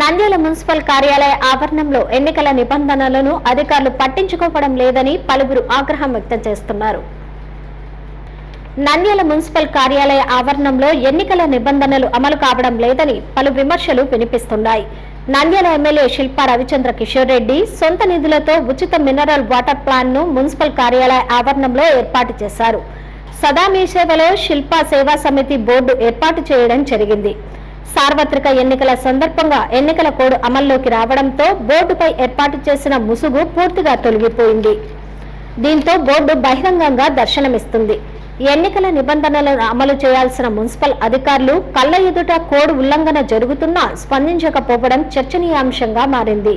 Nandyal municipal కార్యాలయ ఆవరణంలో ఎన్నికల నిబంధనలను అధికారులు పట్టించుకోవడం లేదని పలువురు ఆగ్రహం వ్యక్తం చేస్తున్నారు. నంద్యాల మున్సిపల్ కార్యాలయ ఆవరణంలో ఎన్నికల నిబంధనలు అమలు కావడం లేదని పలు విమర్శలు వినిపిస్తున్నాయి. నంద్యాల ఎమ్మెల్యే శిల్పా రవిచంద్ర కిషోర్ రెడ్డి సొంత నిధులతో ఉచిత మినరల్ వాటర్ ప్లాంట్ను మున్సిపల్ కార్యాలయ ఆవరణంలో ఏర్పాటు చేశారు. సదా మీ సేవలో శిల్పా సేవా సమితి బోర్డు ఏర్పాటు చేయడం జరిగింది. సార్వత్రిక ఎన్నికల సందర్భంగా ఎన్నికల కోడ్ అమల్లోకి రావడంతో బోర్డుపై ఏర్పాటు చేసిన ముసుగు పూర్తిగా తొలగిపోయింది. దీంతో బోర్డు బహిరంగంగా దర్శనమిస్తుంది. ఎన్నికల నిబంధనలను అమలు చేయాల్సిన మున్సిపల్ అధికారులు కళ్ళ ఎదుట కోడ్ ఉల్లంఘన జరుగుతున్నా స్పందించకపోవడం చర్చనీయాంశంగా మారింది.